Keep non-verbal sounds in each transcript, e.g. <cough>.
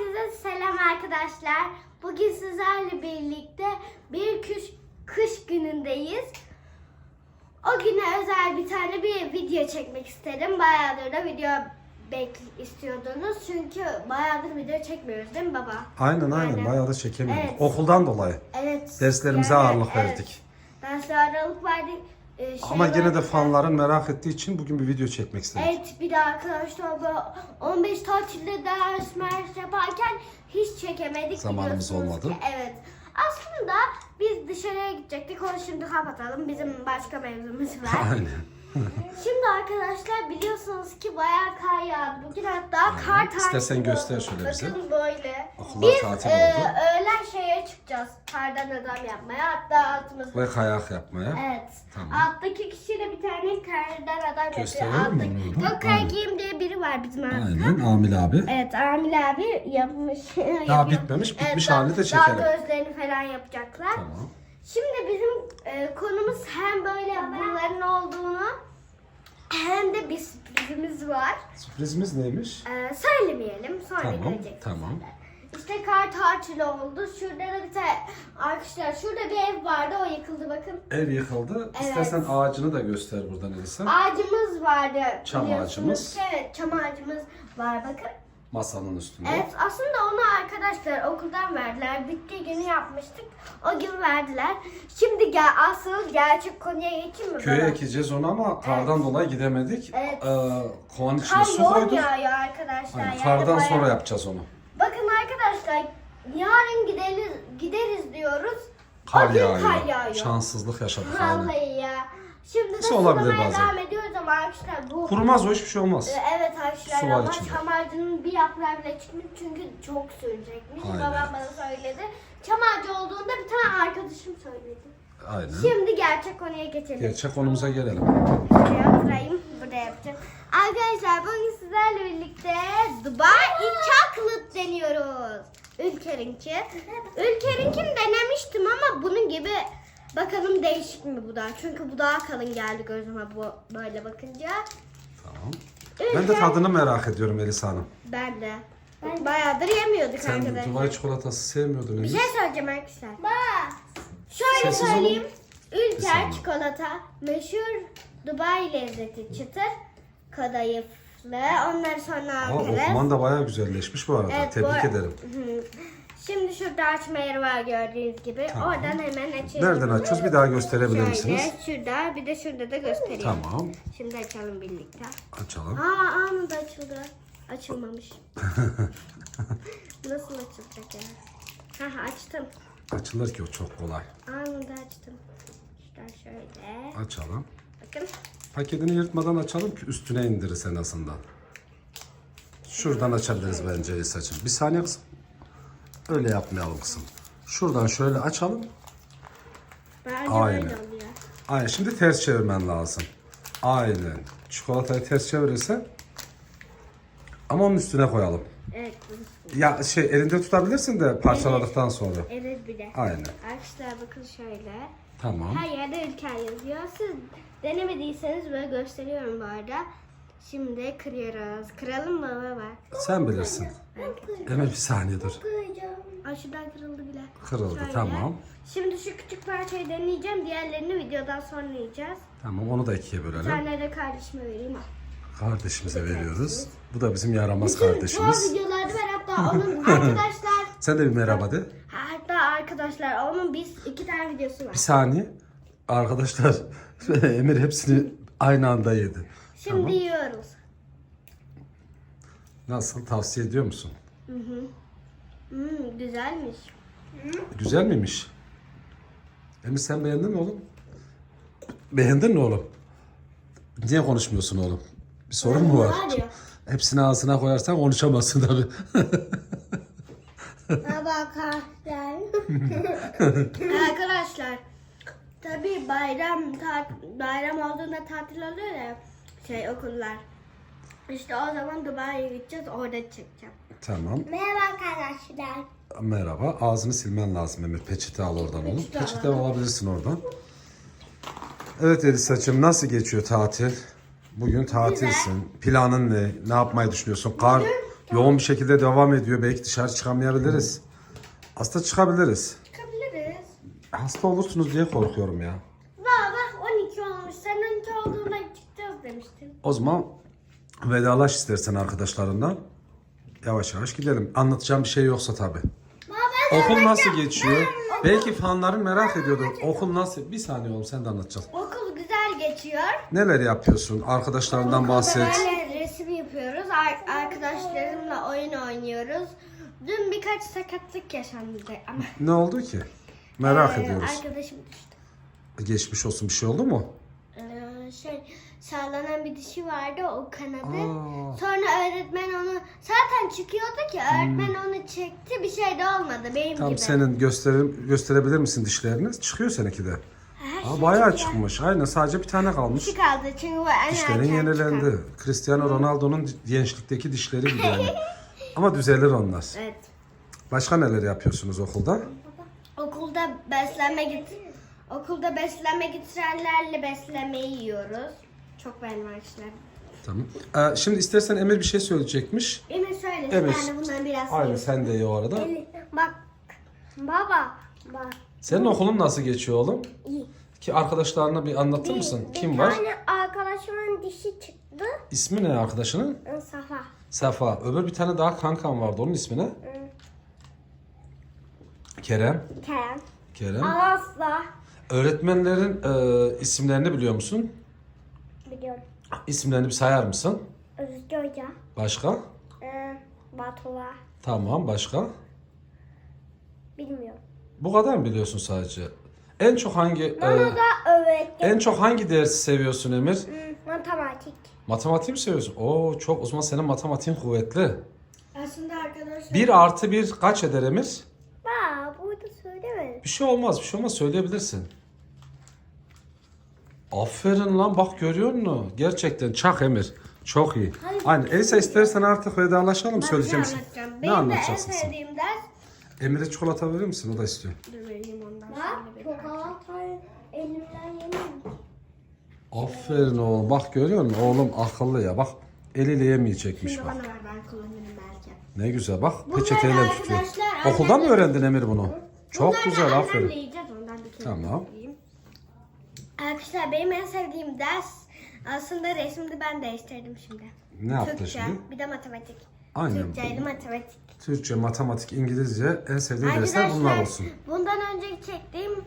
Herkese selam arkadaşlar. Bugün sizlerle birlikte bir kış, kış günündeyiz. O güne özel bir tane bir video çekmek istedim. Bayağıdır da video bek istiyordunuz. Çünkü bayağıdır video çekmiyoruz değil mi baba? Aynen aynen Aynen. bayağı da çekemiyoruz. Evet. Okuldan dolayı. Evet. Derslerimize ağırlık verdik. Derslere ağırlık verdik. Şey Ama gene de fanların merak ettiği için bugün bir video çekmek istedik. Evet bir de arkadaşlar böyle 15 tatilde ders mers yaparken hiç çekemedik. Zamanımız biliyorsunuz olmadı. ki. Evet. Aslında biz dışarıya gidecektik. Onu şimdi kapatalım. Bizim başka mevzumuz var. <laughs> Aynen. Şimdi arkadaşlar biliyorsunuz ki bayağı kar yağdı. Bugün hatta kar tatili. İstersen göster şöyle Bakın bize. böyle. Okullar biz tatil e, oldu. öğlen şeye çıkacağız. Kardan adam yapmaya. Hatta altımız Ve kayak yapmaya. Evet. Tamam. Alttaki kişiyle bir tane kardan adam Gösterelim yapıyor. mi Alttaki- onu? Aynen. Giyim diye biri var bizim aramızda. Aynen Amil abi. Evet Amil abi yapmış. <laughs> Daha bitmemiş, bitmiş daha- halini de Daha çekelim. gözlerini falan yapacaklar. Tamam. Şimdi bizim e, konumuz hem böyle bunların olduğunu hem de bir sürprizimiz var. Sürprizimiz neymiş? E, söylemeyelim sonra Tamam, göreceksiniz. tamam. İşte kar tatili oldu. Şurada da bir tane arkadaşlar şurada bir ev vardı o yıkıldı bakın. Ev yıkıldı. Evet. İstersen ağacını da göster buradan Elisa. Ağacımız vardı. Çam biliyorsunuz ağacımız. Evet çam ağacımız var bakın. Masanın üstünde. Evet aslında onu arkadaşlar okuldan verdiler. Bitti günü yapmıştık. O gün verdiler. Şimdi gel asıl gerçek konuya geçeyim mi? Köye baba? ekeceğiz onu ama kardan dolayı gidemedik. Evet. Ee, kovanın içine Kar su koyduk. yağıyor arkadaşlar. Aynen, yani kardan bayağı- sonra yapacağız onu. Bakın arkadaşlar yarın gideriz, gideriz diyoruz. Kar o gün yağıyor. kar yağıyor. Şanssızlık yaşadık aynen. Vallahi ya. Şimdi de Nasıl olabilir sulamaya bazen? devam ediyoruz ama arkadaşlar bu Kurumaz o hiçbir şey olmaz. Ee, Evet arkadaşlar Su var ama içinde. çam ağacının bir yaprağı bile çıkmış çünkü çok sürecekmiş. Aynen. Babam bana söyledi. Çam ağacı olduğunda bir tane arkadaşım söyledi. Aynen. Şimdi gerçek konuya geçelim. Gerçek konumuza gelelim. Şuraya oturayım. Burada yapacağım. Arkadaşlar bugün sizlerle birlikte Dubai Chocolate deniyoruz. Ülker'inki. Ülker'inkini denemiştim ama bunun gibi bakalım değişik mi bu da? Çünkü bu daha kalın geldi gözüme bu böyle bakınca. Tamam. Ben de tadını merak ediyorum Elisa Hanım. Ben de. Bayağıdır yemiyorduk Sen arkadaşlar. Dubai çikolatası sevmiyordun Bir Enis. şey söyleyeceğim arkadaşlar. Şöyle Sessiz söyleyeyim. Bir Ülker saniye. çikolata meşhur Dubai lezzeti çıtır kadayıflı. Onları sonra Aa, alırız. okuman da bayağı güzelleşmiş bu arada. Evet, Tebrik bu- ederim. Hı. Şimdi şurada açma yeri var gördüğünüz gibi. Tamam. Oradan hemen açıyoruz. Nereden açıyoruz? Bir daha gösterebilir misiniz? Şöyle şurada bir de şurada da göstereyim. Tamam. Şimdi açalım birlikte. Açalım. Aa anında açıldı. Açılmamış. <laughs> Nasıl açılacak ya? Hah açtım. Açılır ki o çok kolay. Anında açtım. Şuradan şöyle. Açalım. Bakın. Paketini yırtmadan açalım ki üstüne indirir en azından. Şuradan açabiliriz bence Elisa'cığım. Bir saniye kızım. Öyle yapmayalım kızım. Şuradan şöyle açalım. Bence Aynen. oluyor. Aynen şimdi ters çevirmen lazım. Aynen. Çikolatayı ters çevirirsen ama onun üstüne koyalım. Evet. Ya şey elinde tutabilirsin de parçaladıktan sonra. Evet bir de. Aynen. Arkadaşlar bakın şöyle. Tamam. Her yerde ülker yazıyor. Siz denemediyseniz böyle gösteriyorum bu arada. Şimdi kırıyoruz. Kıralım mı baba? Sen bilirsin. Hemen bir saniye dur. Ay şuradan kırıldı bile. Kırıldı Şöyle. tamam. Şimdi şu küçük parçayı deneyeceğim. Diğerlerini videodan sonra yiyeceğiz. Tamam onu da ikiye Bir bölelim. tane de kardeşime vereyim. al. Kardeşimize veriyoruz. Bu da bizim yaramaz kardeşimiz. çoğu videolarda var hatta onun <laughs> arkadaşlar Sen de bir merhaba de. hatta arkadaşlar onun biz iki tane videosu var. Bir saniye. Arkadaşlar <laughs> Emir hepsini aynı anda yedi. Şimdi Tamam. yiyoruz. Nasıl tavsiye ediyor musun? Hmm, güzelmiş. Güzel miymiş? Emir sen beğendin mi oğlum? Beğendin mi oğlum? Niye konuşmuyorsun oğlum? Bir sorun mu var? Var ya. Hepsini ağzına koyarsan konuşamazsın tabii. <laughs> Merhaba arkadaşlar. <laughs> arkadaşlar. Tabii bayram tat- bayram olduğunda tatil oluyor ya şey okullar. İşte o zaman Dubai'ye gideceğiz orada çekeceğim. tamam. Merhaba arkadaşlar. Merhaba. Ağzını silmen lazım Emir. Peçete al oradan oğlum. Peçete Peçete alabilirsin oradan. Evet Elisa'cığım nasıl geçiyor tatil? Bugün tatilsin. Planın ne? Ne yapmayı düşünüyorsun? Kar yoğun bir şekilde devam ediyor. Belki dışarı çıkamayabiliriz. Aslında çıkabiliriz. Çıkabiliriz. Hasta olursunuz diye korkuyorum ya. Bak 12 olmuş. Sen 12 olduğunda çıkacağız demiştin. O zaman vedalaş istersen arkadaşlarından. Yavaş yavaş gidelim. Anlatacağım bir şey yoksa ben Okul nasıl geçiyor? Belki fanların merak ediyordur. Okul nasıl? Bir saniye oğlum sen de anlatacaksın. Okul güzel geçiyor. Neler yapıyorsun? Arkadaşlarından bahset. Böyle resim yapıyoruz. Ar- arkadaşlarımla oyun oynuyoruz. Dün birkaç sakatlık yaşandı ama <laughs> Ne oldu ki? Merak Ee, ediyoruz. Arkadaşım düştü. Geçmiş olsun bir şey oldu mu? Ee, şey sallanan bir dişi vardı o kanadı. Aa. Sonra öğretmen onu zaten çıkıyordu ki öğretmen onu çekti bir şey de olmadı benim Tam gibi. senin gösterim gösterebilir misin dişlerini? Çıkıyor seninki de. Her Aa, şey bayağı çıkıyor. çıkmış. Aynen sadece bir tane kalmış. Dişi kaldı çünkü bu en Dişlerin yenilendi. çıkan. Cristiano Ronaldo'nun gençlikteki dişleri gibi yani. <laughs> Ama düzelir onlar. Evet. Başka neler yapıyorsunuz okulda? Okulda beslenme git okulda beslenme getirenlerle beslemeyi yiyoruz. Çok beğendim arkadaşlar. Tamam. Ee, şimdi istersen Emir bir şey söyleyecekmiş. Emir söyle Evet. ben de bundan biraz Aynen söyleyeyim. sen de iyi o arada. Bak baba bak. Senin okulun nasıl geçiyor oğlum? İyi. Ki arkadaşlarına bir anlatır mısın? Kim var? tane arkadaşımın dişi çıktı. İsmi ne arkadaşının? Safa. Sefa. Öbür bir tane daha kankam vardı. Onun ismi ne? Kerem. Kerem. Kerem. Asla. Öğretmenlerin e, isimlerini biliyor musun? Biliyorum. İsimlerini bir sayar mısın? Özgü Hoca. Başka? Ee, Batuva. Tamam başka? Bilmiyorum. Bu kadar mı biliyorsun sadece? En çok hangi e, Bana da öğretti. en çok hangi dersi seviyorsun Emir? Hmm, matematik. Matematiği mi seviyorsun? Oo çok o zaman senin matematiğin kuvvetli. Aslında arkadaşlar. Bir artı bir kaç eder Emir? Aa, burada söyleme. Bir şey olmaz bir şey olmaz söyleyebilirsin. Aferin lan bak görüyor musun? Gerçekten çak Emir. Çok iyi. Aynen. Elisa istersen artık vedalaşalım söyleyeceğim. şey. anlatacağım. Ne Benim de en anlatacaksın sen? sevdiğim ders. Emir'e çikolata verir misin? O da istiyor. Dur vereyim ondan sonra bir parça. elimden yemin. Aferin oğlum. Bak görüyor musun? Oğlum akıllı ya. Bak eliyle yemeyecekmiş Şimdi bak. bana ver ben kullanırım belki. Ne güzel bak. Peçeteyle tutuyor. Okuldan mı öğrendin Emir bunu? Çok güzel aferin. Tamam. Arkadaşlar benim en sevdiğim ders aslında resimdi ben değiştirdim şimdi. Ne yaptın Türkçe şimdi? bir de matematik. Aynen. Türkçe ile matematik. Türkçe, matematik, İngilizce en sevdiğin dersler bunlar olsun. bundan önce çektiğim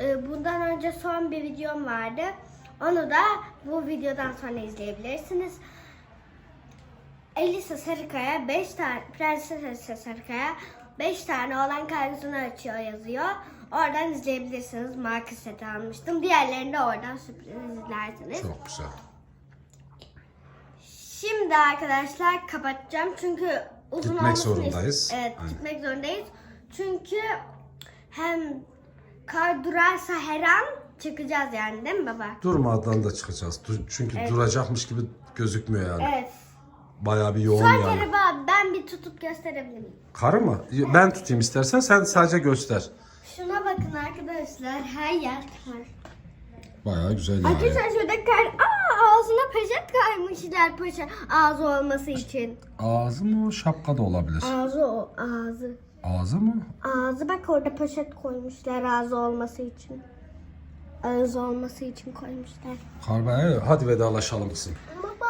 e, bundan önce son bir videom vardı. Onu da bu videodan sonra izleyebilirsiniz. Elisa Sarıkaya 5 tane Prenses Elisa Sarıkaya 5 tane olan kargısını açıyor yazıyor. Oradan izleyebilirsiniz. Marka seti almıştım. Diğerlerini de oradan sürpriz izlersiniz. Çok güzel. Şimdi arkadaşlar kapatacağım çünkü uzun Gitmek olmasını zorundayız. Evet, Aynen. gitmek zorundayız. Çünkü hem kar durarsa her an çıkacağız yani değil mi baba? Durmadan da çıkacağız. Dur- Çünkü duracakmış gibi gözükmüyor yani. Evet. Bayağı bir yoğun Son yani. kere baba ben bir tutup gösterebilir miyim? Karı mı? Ben tutayım istersen sen sadece göster. Şuna bakın arkadaşlar her yer kar. Bayağı güzel yani. Arkadaşlar şurada kar. Aa ağzına peçet kaymışlar paşa ağzı olması için. Ağzı mı şapka da olabilir. Ağzı o ağzı. Ağzı mı? Ağzı bak orada poşet koymuşlar ağzı olması için. Ağzı olması için koymuşlar. Kar bayağı. Hadi vedalaşalım kızım. Baba.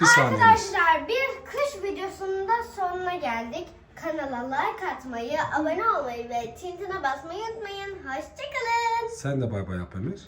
Bir. Arkadaşlar bir kış videosunun da sonuna geldik. Kanala like atmayı, abone olmayı ve tintine basmayı unutmayın. Hoşçakalın. Sen de bay bay yap Emir.